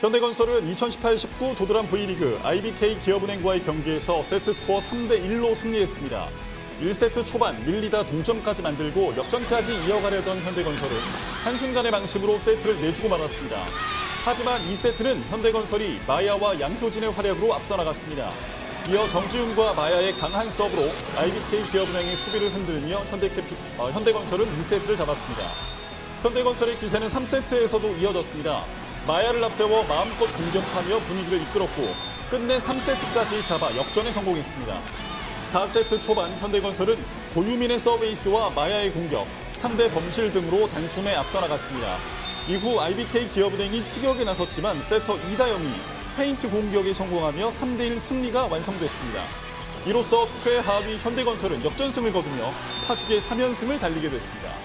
현대건설은 2018-19 도드람 V리그 IBK 기업은행과의 경기에서 세트 스코어 3대 1로 승리했습니다. 1세트 초반 밀리다 동점까지 만들고 역전까지 이어가려던 현대건설은 한순간의 방심으로 세트를 내주고 말았습니다. 하지만 2세트는 현대건설이 마야와 양효진의 활약으로 앞서 나갔습니다. 이어 정지훈과 마야의 강한 서브로 IBK 기업은행의 수비를 흔들며 현대캐피, 어, 현대건설은 2세트를 잡았습니다. 현대건설의 기세는 3세트에서도 이어졌습니다. 마야를 앞세워 마음껏 공격하며 분위기를 이끌었고 끝내 3세트까지 잡아 역전에 성공했습니다. 4세트 초반 현대건설은 고유민의 서베이스와 마야의 공격, 3대 범실 등으로 단숨에 앞서 나갔습니다. 이후 IBK 기업은행이 추격에 나섰지만 세터 이다영이 페인트 공격에 성공하며 3대1 승리가 완성됐습니다. 이로써 최하위 현대건설은 역전승을 거두며 파죽의 3연승을 달리게 됐습니다.